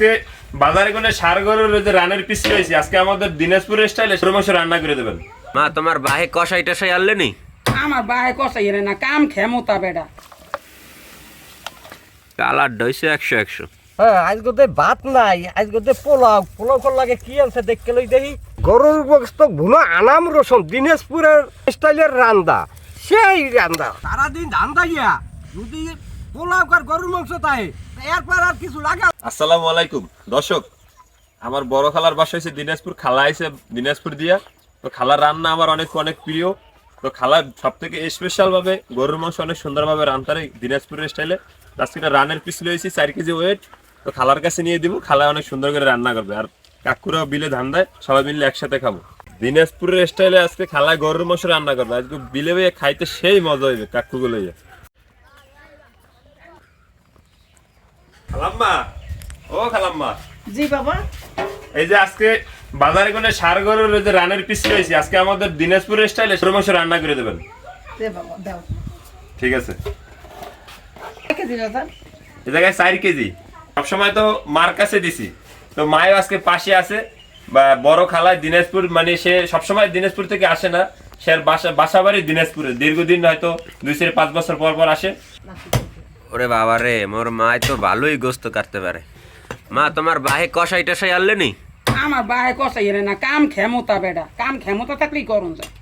আজকে বাজারে কোনো সার গরুর ওই যে রানের পিস রয়েছে আজকে আমাদের দিনাজপুরের স্টাইলে সরু মাংস রান্না করে দেবেন। মা তোমার বাহে কষাই টসাই আনলে নি? আমার বাহে কষাই রে না কাম ক্ষমতা বেটা। কালার ডইছে একশো একশো। হ্যাঁ আজকে তো ভাত নাই আজকে তো পোলাও। পোলাও কর লাগে কি আনছে দেখকে লই দেখি। গরুর গোস্ত ভুনো আনাম রসুন দিনাজপুরের স্টাইলের রান্দা সেই রান্দা। সারাদিন ধান্দা গিয়া যদি আমার বড় খালার বাসা হয়েছে দিনাজপুর। খালা আইছে দিনাজপুর দিয়া। তো খালার রান্না আমার অনেক অনেক প্রিয়। তো খালা সব থেকে স্পেশাল ভাবে গরুর মাংস অনেক সুন্দরভাবে রান্তারে দিনাজপুরের স্টাইলে আজকে রানের পিস লয়েছি চার কেজি ওয়েট তো খালার কাছে নিয়ে দিব। খালা অনেক সুন্দর করে রান্না করবে। আর কাকুরাও বিলে ধান দেয়। সবাই মিলে একসাথে খাব। দিনাজপুরের স্টাইলে আজকে খালায় গরুর মাংস রান্না করবে। আজকে বিলে খাইতে সেই মজা হইবে কাকুগুলো খালাম্মা ও খালাম্মা। জি বাবা। এই যে আজকে বাজারে কোনো সার গরুর যে রানের পিস রয়েছে আজকে আমাদের দিনাজপুরের স্টাইলে সরু মাংস রান্না করে দেবেন। ঠিক আছে। জায়গায় চার কেজি। সবসময় তো মার কাছে দিছি। তো মায়ের আজকে পাশে আছে বা বড় খালায় দিনাজপুর মানে সে সবসময় দিনাজপুর থেকে আসে না। সে বাসা বাসা বাড়ি দিনাজপুরে। দীর্ঘদিন হয়তো দুই থেকে পাঁচ বছর পর পর আসে। ওরে বাবা রে মোর মা তো ভালোই গোস্ত কাটতে পারে। মা তোমার বাহে কষাই টসাই আনলে নি? আমার বাহে কষাই রে না কাম ক্ষমতা বেটা কাম ক্ষমতা থাকলেই করুন যায়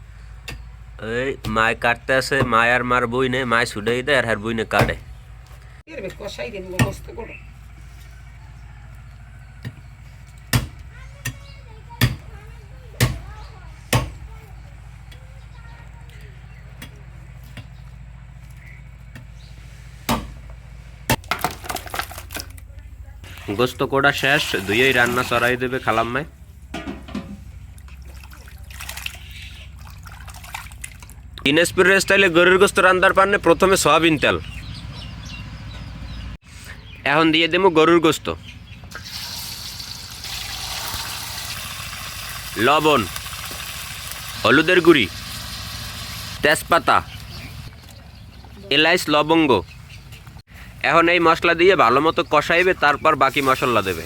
এই মায় কাটতে আসে মায় আর মার বই নে মায় ছুটাই দেয় আর হার বই নে কাটে। কষাই দিন গোস্ত করো। গোস্ত কোড়া শেষ, দুইয়েই রান্না চড়াই দেবে খালাম্মায় দিনাজপুরের স্টাইলে গরুর গোস্ত রান্নার পারলে প্রথমে সয়াবিন তেল। এখন দিয়ে দেবো গরুর গোস্ত। লবণ, হলুদের গুঁড়ি, তেজপাতা, এলাইচ, লবঙ্গ। এখন এই মশলা দিয়ে ভালো মতো কষাইবে, তারপর বাকি মশলা দেবে।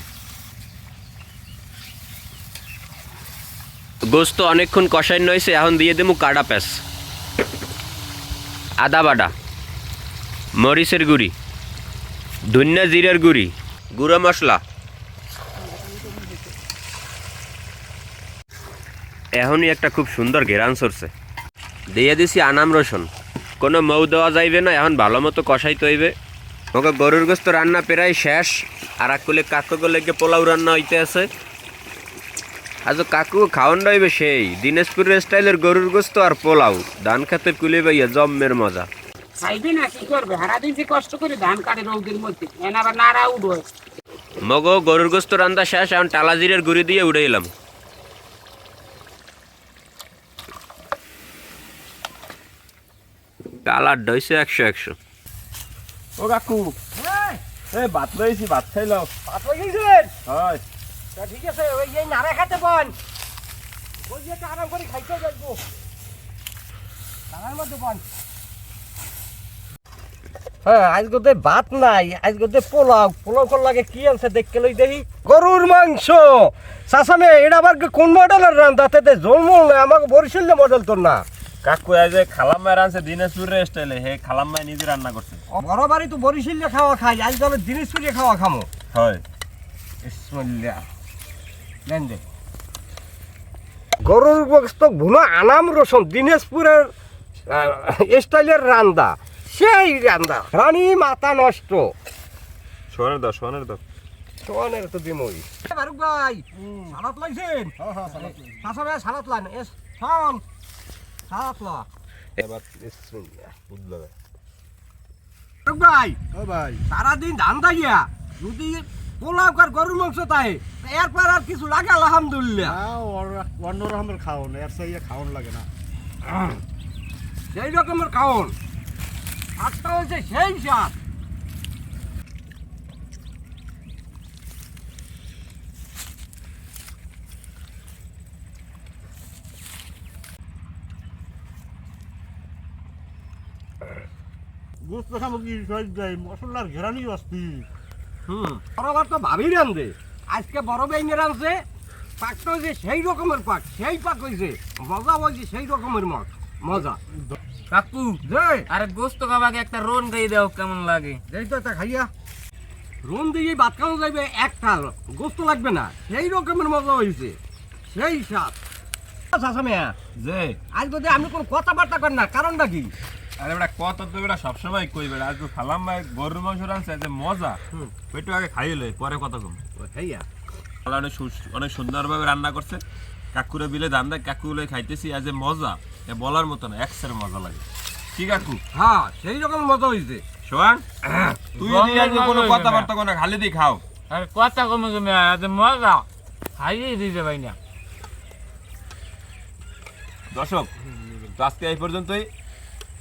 গোস্ত অনেকক্ষণ কষাই নইছে এখন দিয়ে দেবো কাডা প্যাস আদা বাটা, মরিচের গুঁড়ি, ধনিয়া জিরের গুঁড়ি, গুঁড়ো মশলা। এখনই একটা খুব সুন্দর ঘেরান সরছে। দিয়ে দিছি আনাম রসুন। কোনো মৌ দেওয়া যাইবে না, এখন ভালো মতো কষাইতে হইবে। ওকে গরুর গোস্ত রান্না প্রায় শেষ। আর এক কুলে কাকু লেগে পোলাও রান্না হইতে আছে। আজ কাকু খাওয়ান রইবে সেই। দিনাজপুরের স্টাইলের গরুর গোস্ত আর পোলাও। ধান খেতে কুলে ভাইয়া জম্মের মজা। খাইবে না কি করবে? সারাদিন যে কষ্ট করে ধান কাটে রৌদের মধ্যে। নাড়া উঠবে মগো গরুর গোস্ত রান্না শেষ এখন টালা জিরের গুঁড়ি দিয়ে উড়ে এলাম। কালার ডইছে একশো একশো। ও কাকু। এই। ভাত রয়েছি ভাত খাইলাম ভাত হয়ে গেছেন হয়। তা ঠিক আছে ওই এই নাড়া খাতে বল ওই যে আরাম করে খাইতে যাইবো মধ্যে বল হ্যাঁ আজকে তো ভাত নাই আজকে তো পোলাও। পোলাও কর লাগে কি আনছে দেখকে লই দেখি। গরুর মাংস। শাসনে এটা আবার কোন মডেলের রান্না তাতে জলমল না আমাকে বরিশাল মডেল তোর না। কাকু যে খালাম্মায় রানছে দিনাজপুরের স্টাইলে হে খালাম্মায় নিজে রান্না করছে। বড় বাড়ি তো বরিশালে খাওয়া খাই আজকাল জিনিস করে খাওয়া খামো। হয়। বিসমিল্লাহ। নেন দে। গরুর গোস্ত ভুনো আনাম রসুন দিনাজপুরের স্টাইলের রান্দা সেই রান্দা। রানী মাথা নষ্ট। সোয়ানের দাও সোয়ানের দাও। সোয়ানের তো দিমই। ফারুক ভাই সালাত লাইছেন? হাসান ভাই সালাত লাইন। এস শোন সালাত লা এবার বুঝলে ভাই। ও ভাই। সারাদিন ধান দাইয়া যদি পোলাও কর গরুর মাংস তাই এরপর আর কিছু লাগে আলহামদুলিল্লাহ। অন্য রকমের খাওন এর সাইয়ে খাওন লাগে না। সেই রকমের খাওন সাতটা হয়েছে সেই সাত গোস্ত সামগ্রী সব দেয়? মশলার ঘেরানি অস্থির হুম বরাবর তো ভাবি রান্ধে। আজকে বড় বেইনে রাঁধছে পাকটা হয়েছে সেই রকমের পাক সেই পাক হয়েছে। মজা হয়েছে সেই রকমের মজ মজা। কাকু যে আরে গোস্ত খাবাকে একটা রোন খাই দাও কেমন লাগে? এই তো তা খাইয়া। রুম দিয়ে ভাত খাওয়া যাবে একটা গোস্ত লাগবে না। সেই রকমের মজা হয়েছে সেই স্বাদ। সাসামিয়া যে আজ যদি আমি কোনো কথাবার্তা করি না কারণটা কি? আরে বেটা কত তো বেটা সবসময় কই বেটা আজ তো ভাই গরুর মাংস রাঁধছে যে মজা। আগে খাইলে পরে কথা কম। খাইয়া? অনেক অনেক সুন্দরভাবে রান্না করছে। কাকুরে বিলে ধান দেয় কাকুগুলো খাইতেছি আজ মজা এ বলার মতো না একসের মজা লাগে। কি কাকু? হ্যাঁ সেই রকম মজা হয়েছে সোয়াং তুই কোনো কথাবার্তা কোনো খালি দি খাও। আরে কথা কমে কমে আজ মজা। খাইয়ে দিতে ভাই না দর্শক আজকে এই পর্যন্তই।